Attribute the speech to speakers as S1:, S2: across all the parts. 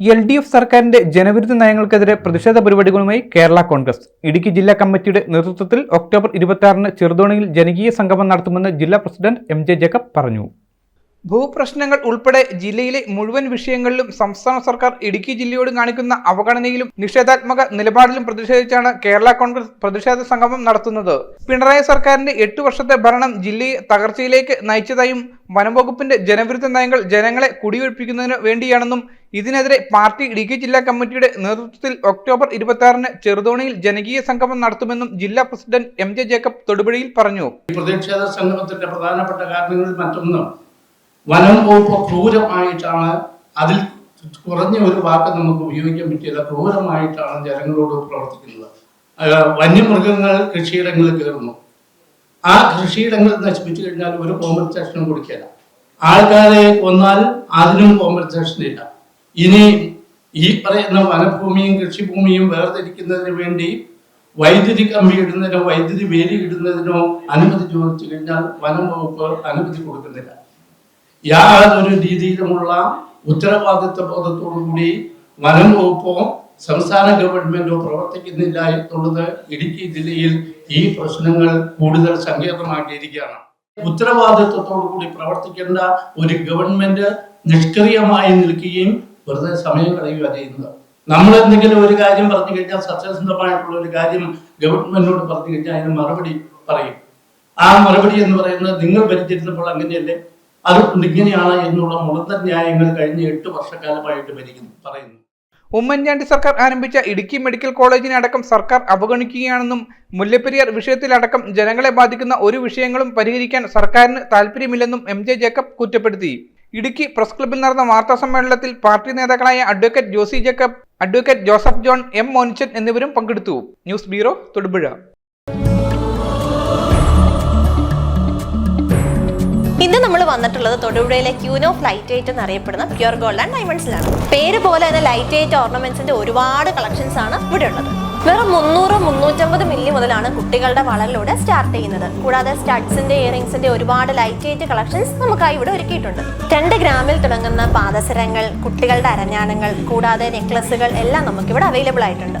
S1: L D F സർക്കാരിന്റെ ജനവിരുദ്ധ നയങ്ങൾക്കെതിരെ പ്രതിഷേധ പരിപാടികളുമായി കേരള കോൺഗ്രസ്. ഇടുക്കി ജില്ലാ കമ്മിറ്റിയുടെ നേതൃത്വത്തിൽ ഒക്ടോബർ ഇരുപത്തി ചെറുതോണിയിൽ ജനകീയ സംഗമം നടത്തുമെന്ന് ജില്ലാ പ്രസിഡന്റ് എം ജെ ജേക്കബ് പറഞ്ഞു. ഭൂപ്രശ്നങ്ങൾ ഉൾപ്പെടെ ജില്ലയിലെ മുഴുവൻ വിഷയങ്ങളിലും സംസ്ഥാന സർക്കാർ ഇടുക്കി ജില്ലയോട് കാണിക്കുന്ന അവഗണനയിലും നിഷേധാത്മക നിലപാടിലും പ്രതിഷേധിച്ചാണ് കേരള കോൺഗ്രസ് പ്രതിഷേധ സംഗമം നടത്തുന്നത്. പിണറായി സർക്കാരിന്റെ എട്ടു വർഷത്തെ ഭരണം ജില്ലയെ തകർച്ചയിലേക്ക് നയിച്ചതായും വനംവകുപ്പിന്റെ ജനവിരുദ്ധ നയങ്ങൾ ജനങ്ങളെ കുടിയൊഴിപ്പിക്കുന്നതിന് വേണ്ടിയാണെന്നും ഇതിനെതിരെ പാർട്ടി ഇടുക്കി ജില്ലാ കമ്മിറ്റിയുടെ നേതൃത്വത്തിൽ ഒക്ടോബർ ഇരുപത്തിയാറിന് ചെറുതോണിയിൽ ജനകീയ സംഗമം നടത്തുമെന്നും ജില്ലാ പ്രസിഡന്റ് എം ജെ ജേക്കബ് തൊടുപുഴയിൽ പറഞ്ഞു.
S2: പ്രതിഷേധ സംഗമത്തിന്റെ പ്രധാനപ്പെട്ട കാരണങ്ങളിൽ മറ്റൊന്ന് വനം വകുപ്പ് ക്രൂരമായിട്ടാണ് അതിൽ കുറഞ്ഞ ഒരു വാക്ക് നമുക്ക് ഉപയോഗിക്കാൻ പറ്റില്ല ക്രൂരമായിട്ടാണ് ജനങ്ങളോട് പ്രവർത്തിക്കുന്നത്. വന്യമൃഗങ്ങൾ കൃഷിയിടങ്ങളിൽ കയറുന്നു. ആ കൃഷിയിടങ്ങൾ നശിപ്പിച്ചു കഴിഞ്ഞാൽ ഒരു കോമ്പൻസേഷനും കൊടുക്കില്ല ആൾക്കാരെ കൊന്നാൽ അതിനും കോമ്പൻസേഷൻ ഇല്ല. ഇനി ഈ പറയുന്ന വനഭൂമിയും കൃഷിഭൂമിയും വേർതിരിക്കുന്നതിന് വേണ്ടി വൈദ്യുതി കമ്പി ഇടുന്നതിനോ വൈദ്യുതി വേലി ഇടുന്നതിനോ അനുമതി ചോദിച്ചു കഴിഞ്ഞാൽ വനം വകുപ്പ് അനുമതി കൊടുക്കുന്നില്ല. യാതൊരു രീതിയിലുമുള്ള ഉത്തരവാദിത്വ ബോധത്തോടു കൂടി വനം വകുപ്പോ സംസ്ഥാന ഗവൺമെന്റോ പ്രവർത്തിക്കുന്നില്ല എന്നുള്ളത് ഇടുക്കി ജില്ലയിൽ ഈ പ്രശ്നങ്ങൾ കൂടുതൽ സങ്കീർണമാക്കിയിരിക്കുകയാണ് ഉത്തരവാദിത്വത്തോടു കൂടി പ്രവർത്തിക്കേണ്ട ഒരു ഗവൺമെന്റ് നിഷ്ക്രിയമായി നിൽക്കുകയും വെറുതെ സമയം കളയുക ചെയ്യുന്നത്. നമ്മൾ എന്തെങ്കിലും ഒരു കാര്യം പറഞ്ഞു കഴിഞ്ഞാൽ സത്യസന്ധമായിട്ടുള്ള ഒരു കാര്യം ഗവൺമെന്റിനോട് പറഞ്ഞു കഴിഞ്ഞാൽ അതിന് മറുപടി പറയും. ആ മറുപടി എന്ന് പറയുന്നത് നിങ്ങൾ ഭരിച്ചിരുന്നപ്പോൾ അങ്ങനെയല്ലേ? അതുകൊണ്ട് ഇങ്ങനെയാണ് എന്നുള്ള മുളന്ത ന്യായങ്ങൾ കഴിഞ്ഞ എട്ട് വർഷക്കാലമായിട്ട് ഭരിക്കുന്നു പറയുന്നു.
S1: ഉമ്മൻചാണ്ടി സർക്കാർ ആരംഭിച്ച ഇടുക്കി മെഡിക്കൽ കോളേജിനെ അടക്കം സർക്കാർ അവഗണിക്കുകയാണെന്നും മുല്ലപ്പെരിയാർ വിഷയത്തിലടക്കം ജനങ്ങളെ ബാധിക്കുന്ന ഒരു വിഷയങ്ങളും പരിഹരിക്കാൻ സർക്കാരിന് താല്പര്യമില്ലെന്നും എം ജെ ജേക്കബ് കുറ്റപ്പെടുത്തി. ഇടുക്കി പ്രസ് ക്ലബ്ബിൽ നടന്ന വാർത്താ സമ്മേളനത്തിൽ പാർട്ടി നേതാക്കളായ advocate Josy Jacob advocate Joseph John M Monichan എന്നിവരും പങ്കെടുത്തു. News bureau Thodupuzha.
S3: ഇന്ന് നമ്മൾ വന്നിട്ടുള്ളത് തൊടുപുഴയിലെ ക്യൂനോ ലൈറ്റ് വെയിറ്റ് എന്നറിയപ്പെടുന്ന പ്യുർ ഗോൾഡ് ആൻഡ് ഡയമണ്ട്സിലാണ്. പേര് പോലെ തന്നെ ലൈറ്റ് വെയിറ്റ് ഓർണമെന്റ്സിന്റെ ഒരുപാട് കളക്ഷൻസ് ആണ് ഇവിടെ ഉള്ളത്. വെറും മുന്നൂറ് മുന്നൂറ്റമ്പത് മില്ലി മുതലാണ് കുട്ടികളുടെ വളരിലൂടെ സ്റ്റാർട്ട് ചെയ്യുന്നത്. കൂടാതെ സ്റ്റഡ്സിന്റെ ഇയറിംഗ്സിന്റെ ഒരുപാട് ലൈറ്റ് വെയിറ്റ് കളക്ഷൻസ് നമുക്കായി ഇവിടെ ഒരുക്കിയിട്ടുണ്ട്. രണ്ട് ഗ്രാമിൽ തുടങ്ങുന്ന പാദസരങ്ങൾ കുട്ടികളുടെ അരഞ്ഞാണങ്ങൾ കൂടാതെ നെക്ലസുകൾ എല്ലാം നമുക്കിവിടെ അവൈലബിൾ ആയിട്ടുണ്ട്.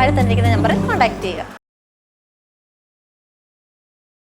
S3: താഴെ തന്നിരിക്കുന്ന നമ്പറിൽ കോൺടാക്ട് ചെയ്യുക.